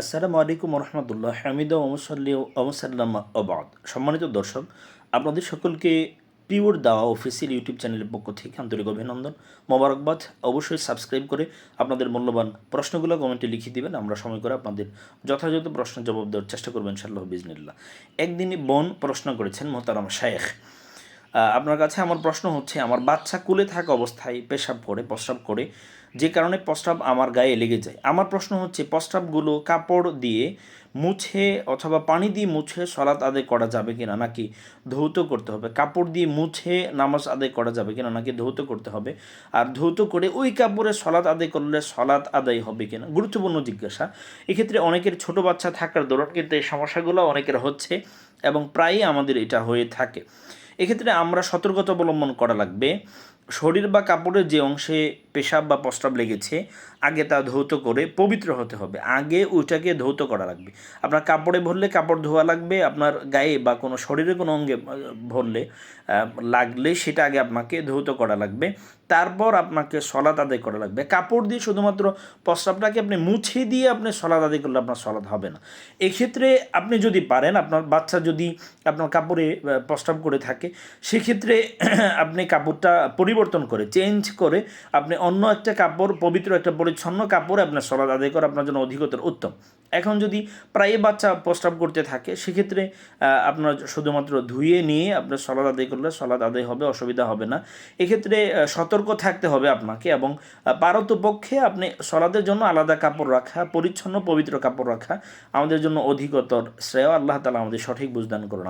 আসসালামু আলাইকুম রহমতুল্লাহ হামিদ ওমসাল্লি ওমসাল্লাম আবাদ সম্মানিত দর্শক, আপনাদের সকলকে পিওর দাওয়া অফিসিয়াল ইউটিউব চ্যানেলের পক্ষ থেকে আন্তরিক অভিনন্দন, মোবারকবাদ। অবশ্যই সাবস্ক্রাইব করে আপনাদের মূল্যবান প্রশ্নগুলো কমেন্টে লিখে দিবেন, আমরা সময় করে আপনাদের যথাযথ প্রশ্নের জবাব দেওয়ার চেষ্টা করবেন ইনশাআল্লাহ, বিজনিল্লাহ। একদিনই বোন প্রশ্ন করেছেন মোহতারাম শায়েখ আপনার কাছে আমার প্রশ্ন হচ্ছে, আমার বাচ্চা কুলে থাকা অবস্থায় পেশাব করে, প্রস্রাব করে, যে কারণে প্রস্রাব আমার গায়ে লেগে যায়। আমার প্রশ্ন হচ্ছে, প্রস্রাবগুলো কাপড় দিয়ে মুছে অথবা পানি দিয়ে মুছে সলাৎ আদায় করা যাবে কিনা নাকি ধৌত করতে হবে? কাপড় দিয়ে মুছে নামাজ আদায় করা যাবে কিনা নাকি ধৌত করতে হবে? আর ধৌত করে ওই কাপড়ে সলাৎ আদায় করলে সলাৎ আদায় হবে কিনা? গুরুত্বপূর্ণ জিজ্ঞাসা। এক্ষেত্রে অনেকের ছোট বাচ্চা থাকার দৌড় কিন্তু এই সমস্যাগুলো অনেকের হচ্ছে এবং প্রায়ই আমাদের এটা হয়ে থাকে। এক্ষেত্রে আমরা সতর্কতা অবলম্বন করা লাগবে। শরীর বা কাপড়ের যে অংশে পেশাব বা প্রস্রাব লেগেছে, আগে তা ধৌত করে পবিত্র হতে হবে। আগে ওইটাকে ধৌত করা লাগবে। আপনার কাপড়ে ভরলে কাপড় ধোয়া লাগবে, আপনার গায়ে বা কোনো শরীরে কোনো অঙ্গে ভরলে লাগলে সেটা আগে আপনাকে ধৌত করা লাগবে। তারপর আপনাকে সলাত আদায় করা লাগবে। কাপড় দিয়ে শুধুমাত্র প্রস্রাবটাকে আপনি মুছে দিয়ে আপনি সলাদ আদায় করলে আপনার সলাদ হবে না। এক্ষেত্রে আপনি যদি পারেন, আপনার বাচ্চা যদি আপনার কাপড়ে প্রস্রাব করে থাকে, সেক্ষেত্রে আপনি কাপড়টা পরিবর্তন করে, চেঞ্জ করে আপনি অন্য একটা কাপড় পবিত্র একটা পরিচ্ছন্ন কাপড় আপনার সলাদ আদায় করা আপনার জন্য অধিকতর উত্তম। এখন যদি প্রায় বাচ্চা প্রস্রাব করতে থাকে, সেক্ষেত্রে আপনার শুধুমাত্র ধুয়ে নিয়ে আপনার সলাদ আদায় করলে সলাদ আদায় হবে, অসুবিধা হবে না। এক্ষেত্রে সতর্ক থাকতে হবে আপনাকে এবং পারতপক্ষে আপনি সলাদের জন্য আলাদা কাপড় রাখা, পরিচ্ছন্ন, পবিত্র কাপড় রাখা আমাদের জন্য অধিকতর শ্রেয়। আল্লাহ তালা আমাদের সঠিক বুঝদান করুন।